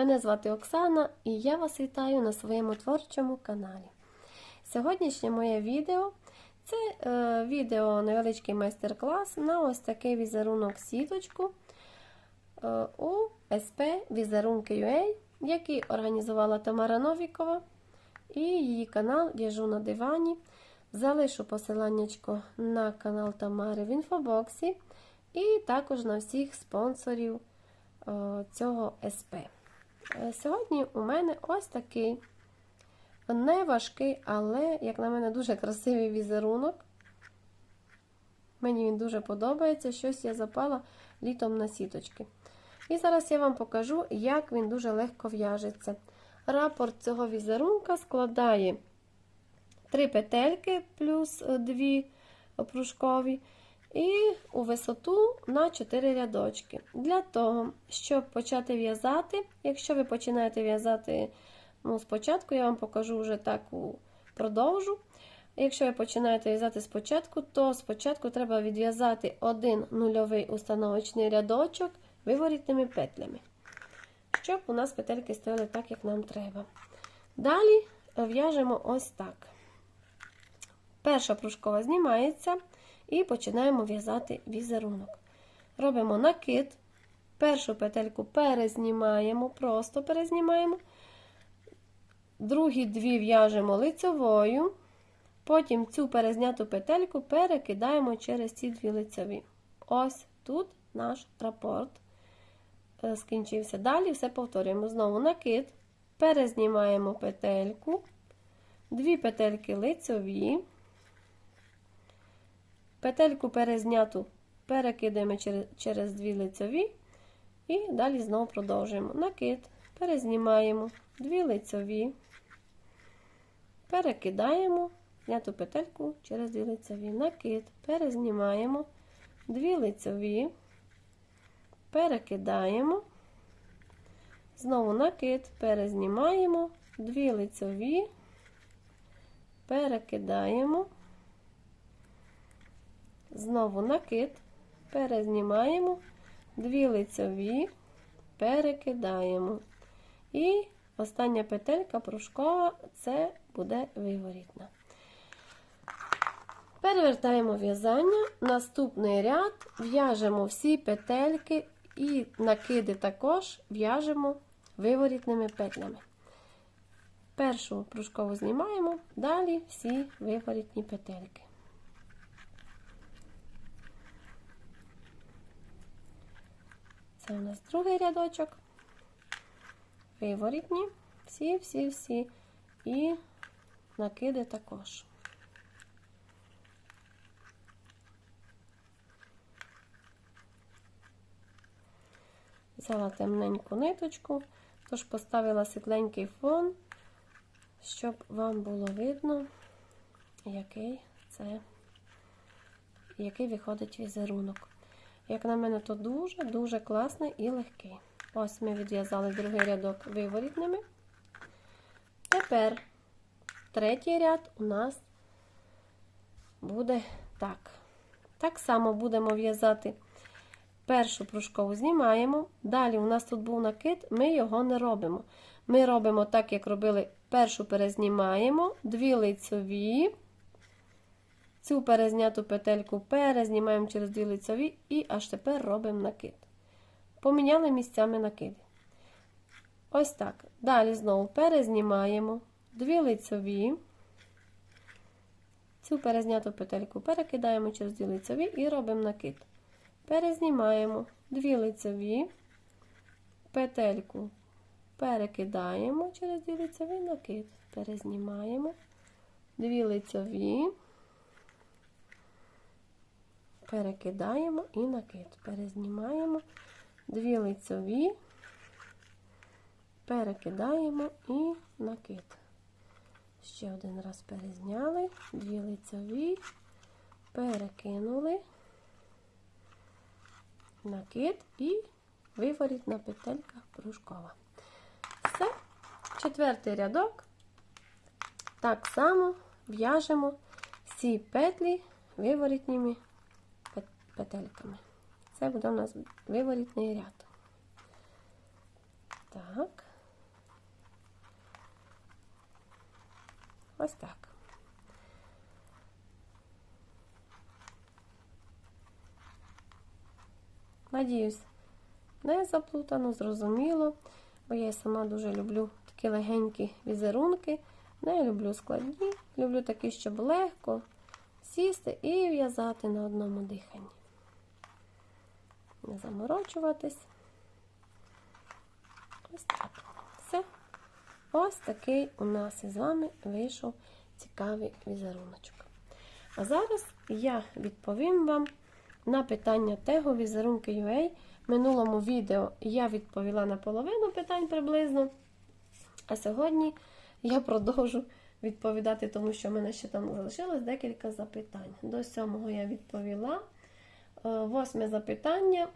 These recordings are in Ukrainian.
Мене звати Оксана і я вас вітаю на своєму творчому каналі. Сьогоднішнє моє відео це е, відео невеличкий майстер-клас на ось такий візерунок сіточку е, у СП Візерунки.ua, який організувала Тамара Новікова і її канал В'яжу на дивані. Залишу посиланнячко на канал Тамари в інфобоксі і також на всіх спонсорів е, цього СП. Е, Сьогодні у мене ось такий неважкий, але, як на мене, дуже красивий візерунок. Мені він дуже подобається. Щось я запала літом на сіточки. І зараз я вам покажу, як він дуже легко в'яжеться. Рапорт цього візерунка складає 3 петельки плюс 2 опрушкові. І у висоту на 4 рядочки. Для того, щоб почати в'язати, якщо ви починаєте в'язати ну, спочатку, я вам покажу вже так продовжу. Якщо ви починаєте в'язати спочатку, то спочатку треба відв'язати один нульовий установочний рядочок виворітними петлями, щоб у нас петельки стояли так, як нам треба. Далі в'яжемо ось так. Перша пружкова знімається. І починаємо в'язати візерунок. Робимо накид, першу петельку перезнімаємо, просто перезнімаємо. Другі дві в'яжемо лицевою, потім цю перезняту петельку перекидаємо через ці дві лицеві. Ось тут наш рапорт скінчився. Далі все повторюємо. Знову накид, перезнімаємо петельку, дві петельки лицеві. Петельку перезняту перекидаємо через, дві лицеві і далі знову продовжуємо. Накид, перезнімаємо дві лицеві, перекидаємо зняту петельку через дві лицеві. Накид, перезнімаємо дві лицеві, перекидаємо, знову накид, перезнімаємо дві лицеві, перекидаємо. Знову накид, перезнімаємо, дві лицеві, перекидаємо. І остання петелька пружкова це буде виворітна. Перевертаємо в'язання, наступний ряд в'яжемо всі петельки і накиди також в'яжемо виворітними петлями. Першу пружкову знімаємо, далі всі виворітні петельки. Це у нас другий рядочок. Виворітні, всі-всі-всі. І накиди також. Взяла темненьку ниточку, тож поставила світленький фон, щоб вам було видно, який це, який виходить візерунок. Як на мене, то дуже-дуже класний і легкий. Ось ми відв'язали другий рядок виворітними. Тепер третій ряд у нас буде так. Так само будемо в'язати першу пружкову знімаємо. Далі у нас тут був накид, ми його не робимо. Ми робимо так, як робили першу перезнімаємо, дві лицеві. Цю перезняту петельку перезнімаємо через дві лицеві і аж тепер робимо накид. Поміняли місцями накиди. Ось так. Далі знову перезнімаємо дві лицеві. Цю перезняту петельку перекидаємо через дві лицеві і робимо накид. Перезнімаємо дві лицеві, петельку перекидаємо через дві лицеві накид. Перезнімаємо дві лицеві перекидаємо і накид. Перезнімаємо дві лицеві, перекидаємо і накид. Ще один раз перезняли, дві лицеві, перекинули, накид і виворітна петелька пружкова. Все, четвертий рядок. Так само в'яжемо всі петлі виворітніми петельками. Це буде у нас виворітний ряд. Так. Ось так. Надіюсь, не заплутано, зрозуміло, бо я сама дуже люблю такі легенькі візерунки. Не люблю складні, люблю такі, щоб легко сісти і в'язати на одному диханні. Не заморочуватись. Ось так. Все. Ось такий у нас із вами вийшов цікавий візеруночок. А зараз я відповім вам на питання тегу візерунки UA. В минулому відео я відповіла на половину питань приблизно. А сьогодні я продовжу відповідати, тому що в мене ще там залишилось декілька запитань. До сьомого я відповіла. Е, Восьме запитання.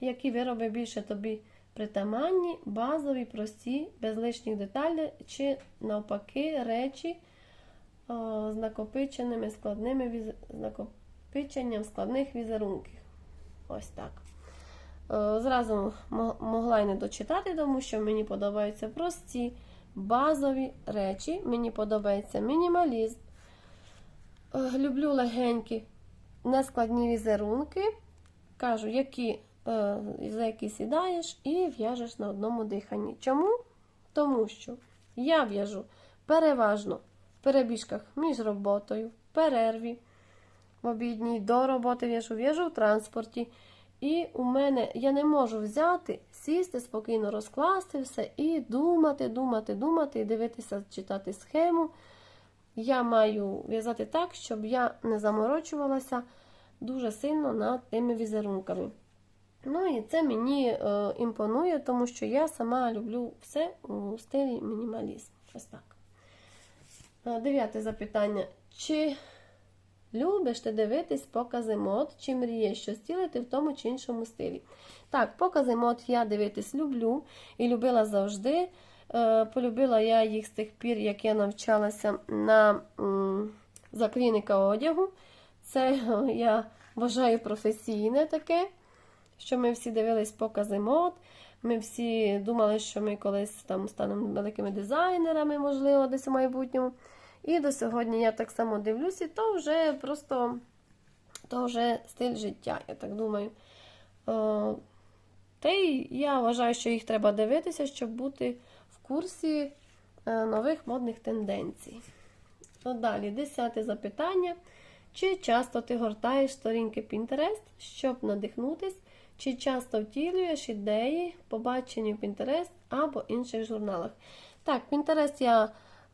Які вироби більше тобі притаманні, базові, прості, без лишніх деталей, чи навпаки речі е, з накопиченими складними з накопиченням складних візерунків. Ось так. Е, Зразу могла й не дочитати, тому що мені подобаються прості, базові речі. Мені подобається мінімалізм. Люблю легенькі, нескладні візерунки. Кажу, які, е, за які сідаєш і в'яжеш на одному диханні. Чому? Тому що я в'яжу переважно в перебіжках між роботою, в перерві, в обідній, до роботи в'яжу, в'яжу в транспорті. І у мене я не можу взяти, сісти, спокійно розкласти все і думати, думати, думати, і дивитися, читати схему. Я маю в'язати так, щоб я не заморочувалася дуже сильно над тими візерунками. Ну і це мені е, імпонує, тому що я сама люблю все у стилі мінімалізм. Ось так. Е, Дев'яте запитання. Чи любиш ти дивитись покази мод, чи мрієш щось стілити в тому чи іншому стилі? Так, покази мод я дивитись люблю і любила завжди. Е, Полюбила я їх з тих пір, як я навчалася на м, заклінника одягу. Це я вважаю професійне таке, що ми всі дивились покази мод. Ми всі думали, що ми колись там станемо великими дизайнерами, можливо, десь у майбутньому. І до сьогодні я так само дивлюсь, і то вже просто то вже стиль життя, я так думаю. Е, Та й я вважаю, що їх треба дивитися, щоб бути курсі е, нових модних тенденцій. От далі, десяте запитання. Чи часто ти гортаєш сторінки Pinterest, щоб надихнутись, чи часто втілюєш ідеї, побачені в Pinterest або інших журналах? Так, Pinterest я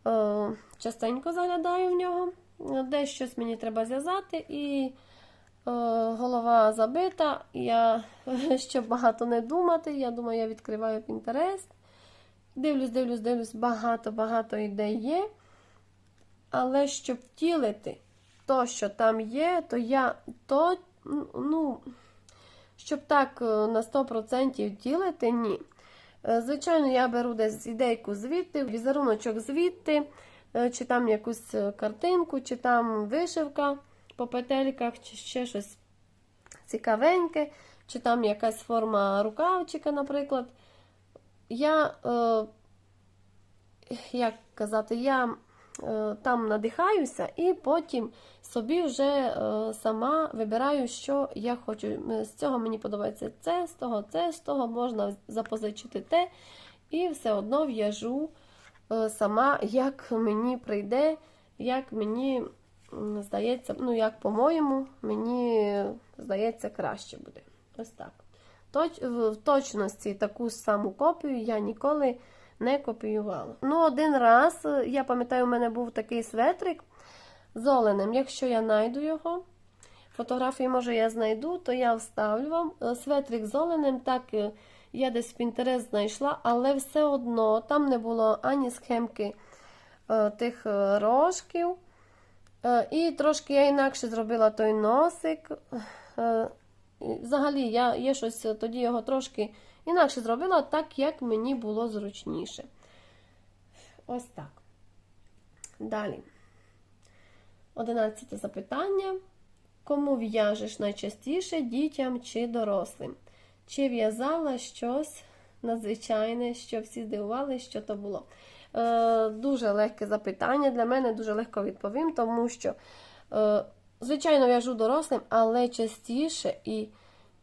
е, частенько заглядаю в нього. Десь щось мені треба зв'язати, і е, голова забита. Я, щоб багато не думати, я думаю, я відкриваю Pinterest. Дивлюсь, дивлюсь, дивлюсь, багато-багато ідей є. Але щоб втілити то, що там є, то я то, ну, щоб так е, на 100% втілити, ні. Е, Звичайно, я беру десь ідейку звідти, візеруночок звідти, е, чи там якусь картинку, чи там вишивка по петельках, чи ще щось цікавеньке, чи там якась форма рукавчика, наприклад. Я, е, як казати, я е, там надихаюся і потім собі вже е, сама вибираю, що я хочу. Е, З цього мені подобається це, з того, це, з того можна запозичити те. І все одно в'яжу е, сама, як мені прийде, як мені здається, ну, як, по-моєму, мені здається, краще буде. Ось так. В точності таку саму копію я ніколи не копіювала. Ну, один раз, е, я пам'ятаю, у мене був такий светрик з оленем. Якщо я знайду його, фотографії, може, я знайду, то я вставлю вам. Е, Светрик з оленем, так е, я десь в Pinterest знайшла, але все одно там не було ані схемки тих рожків. І трошки я інакше зробила той носик. Е, Взагалі, я, я щось тоді його трошки інакше зробила, так як мені було зручніше. Ось так. Далі. Одинадцяте запитання. Кому в'яжеш найчастіше дітям чи дорослим? Чи в'язала щось надзвичайне, що всі здивували, що то було? Е, дуже легке запитання. Для мене дуже легко відповім, тому що, е, звичайно, в'яжу дорослим, але частіше і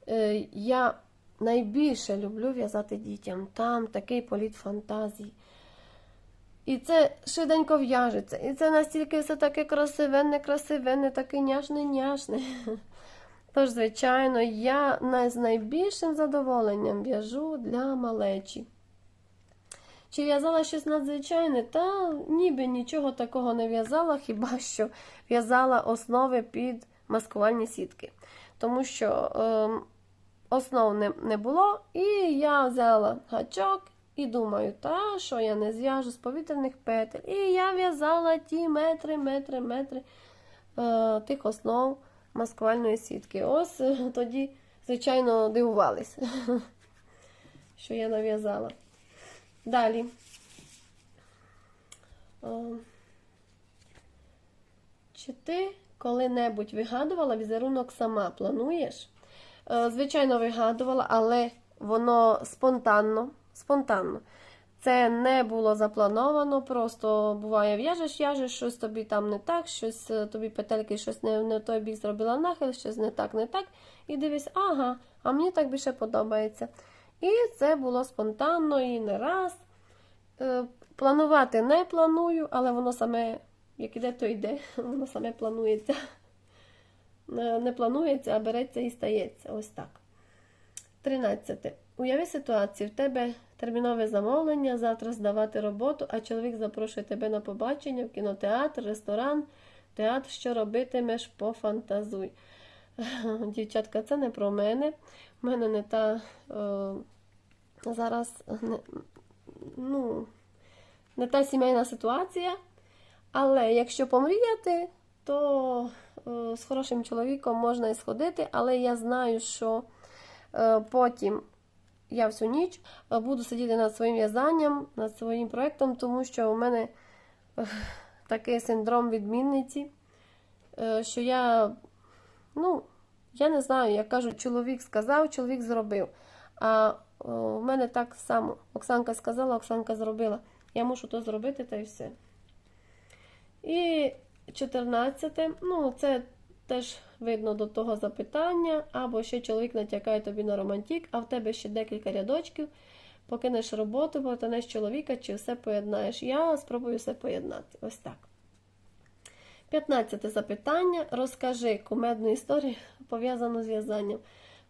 е, я найбільше люблю в'язати дітям. Там такий політ фантазії. І це швиденько в'яжеться. І це настільки все таке красивенне, красивенне, таке няшне, няшне. Тож, звичайно, я з найбільшим задоволенням в'яжу для малечі. Чи в'язала щось надзвичайне? Та ніби нічого такого не в'язала, хіба що в'язала основи під маскувальні сітки. Тому що ем, основ не, не було, і я взяла гачок і думаю, та що я не зв'яжу з повітряних петель. І я в'язала ті метри, метри, метри е, тих основ маскувальної сітки. Ось е, тоді, звичайно, дивувались, що я нав'язала. Далі. Е, Чи ти коли-небудь вигадувала візерунок сама? Плануєш? Е, Звичайно, вигадувала, але воно спонтанно. спонтанно. Це не було заплановано, просто буває, в'яжеш, в'яжеш, щось тобі там не так, щось е, тобі петельки, щось не, не той бік зробила нахил, щось не так, не так. І дивись, ага, а мені так більше подобається. І це було спонтанно і не раз. Е, Планувати не планую, але воно саме, як іде, то йде, воно саме планується. Е, Не планується, а береться і стається. Ось так. 13. Уяви ситуацію, в тебе термінове замовлення, завтра здавати роботу, а чоловік запрошує тебе на побачення в кінотеатр, ресторан, театр, що робитимеш, пофантазуй. Дівчатка, це не про мене. У мене не та е, зараз не, ну, не та сімейна ситуація. Але якщо помріяти, то е, з хорошим чоловіком можна і сходити, але я знаю, що е, потім я всю ніч е, буду сидіти над своїм в'язанням, над своїм проєктом, тому що у мене е, такий синдром відмінниці, е, що я, ну, я не знаю, як кажуть, чоловік сказав, чоловік зробив. А у мене так само. Оксанка сказала, Оксанка зробила. Я мушу то зробити та й все. І 14, ну, це теж видно до того запитання, або ще чоловік натякає тобі на романтик, а в тебе ще декілька рядочків, покинеш роботу, потанеш чоловіка, чи все поєднаєш. Я спробую все поєднати. Ось так. 15 запитання. Розкажи кумедну історію, пов'язану з в'язанням.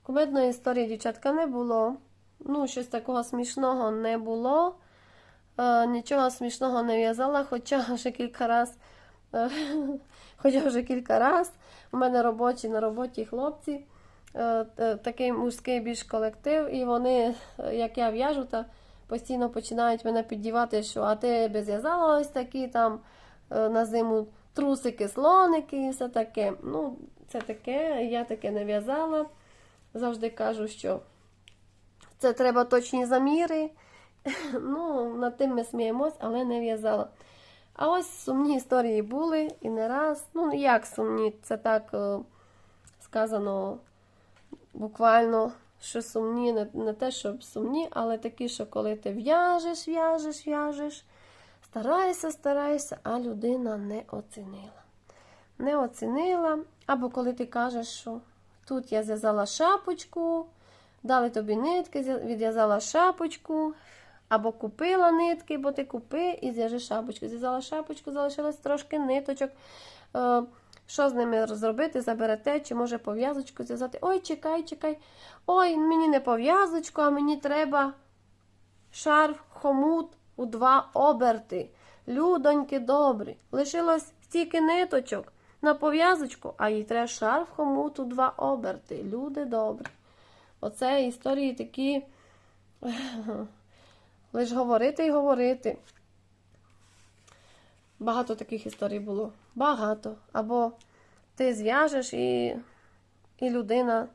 Кумедної історії, дівчатка, не було. Ну, щось такого смішного не було. Е, нічого смішного не в'язала, хоча вже кілька раз, е, хоча вже кілька раз у мене робочі на роботі хлопці, е, е, такий мужський більш колектив, і вони, як я в'яжу, та постійно починають мене піддівати, що а ти би зв'язала ось такі там на зиму трусики, слоники і все таке. Ну, це таке, я таке не в'язала. Завжди кажу, що це треба точні заміри. Ну, над тим ми сміємось, але не в'язала. А ось сумні історії були і не раз. Ну, як сумні, це так е, сказано буквально, що сумні, не, те, щоб сумні, але такі, що коли ти в'яжеш, в'яжеш, в'яжеш, стараєшся, стараєшся, а людина не оцінила. Не оцінила. Або коли ти кажеш, що тут я зв'язала шапочку, дали тобі нитки, відв'язала шапочку. Або купила нитки, бо ти купи і зв'яжи шапочку. Зв'язала шапочку, залишилось трошки ниточок. Е, що з ними зробити? Заберете, чи може пов'язочку зв'язати. Ой, чекай, чекай. Ой, мені не пов'язочку, а мені треба шарф, хомут у два оберти. Людоньки добрі. Лишилось стільки ниточок на пов'язочку, а їй треба шарф, хомут у два оберти. Люди добрі. Оце історії такі. Лиш говорити і говорити. Багато таких історій було. Багато. Або ти зв'яжеш і, і людина,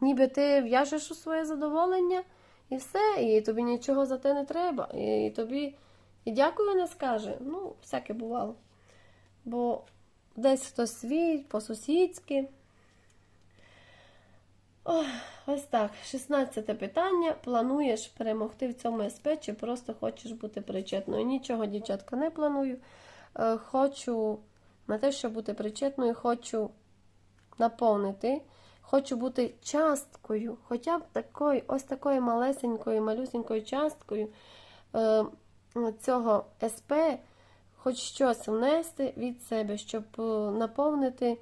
ніби ти в'яжеш у своє задоволення, і все, і тобі нічого за те не треба. І тобі і дякую не скаже. Ну, всяке бувало. Бо десь хтось свій, по-сусідськи. Ось так. 16 питання. Плануєш перемогти в цьому СП чи просто хочеш бути причетною? Нічого, дівчатка, не планую. Е, Хочу на те, щоб бути причетною, хочу наповнити, хочу бути часткою, хоча б такою, ось такою малесенькою, малюсенькою часткою е, цього СП, хоч щось внести від себе, щоб е, наповнити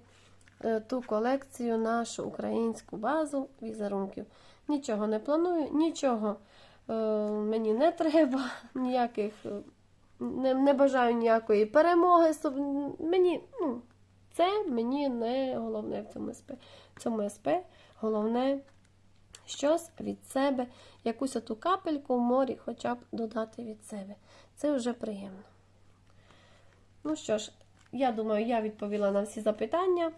е, ту колекцію, нашу українську базу візерунків. Нічого не планую, нічого е, мені не треба, ніяких, е, не, не бажаю ніякої перемоги. Мені, ну, це мені не головне в цьому СП. В цьому СП головне щось від себе, якусь оту капельку в морі хоча б додати від себе. Це вже приємно. Ну що ж, я думаю, я відповіла на всі запитання.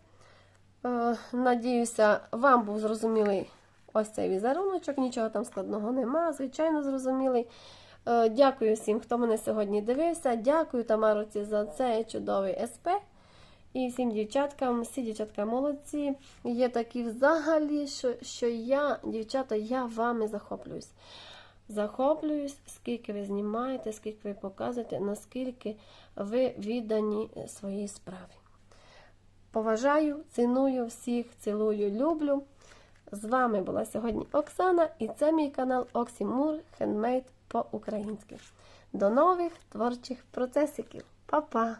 Е, Надіюся, вам був зрозумілий ось цей візеруночок, нічого там складного нема, звичайно, зрозумілий. Е, Дякую всім, хто мене сьогодні дивився. Дякую Тамароці за цей чудовий СП. І всім дівчаткам, всі дівчатка молодці. Є такі взагалі, що, що я, дівчата, я вами захоплююсь. Захоплююсь, скільки ви знімаєте, скільки ви показуєте, наскільки ви віддані своїй справі. Поважаю, ціную всіх, цілую, люблю. З вами була сьогодні Оксана, і це мій канал Оксімур Хендмейд по-українськи. До нових творчих процесиків. Па-па!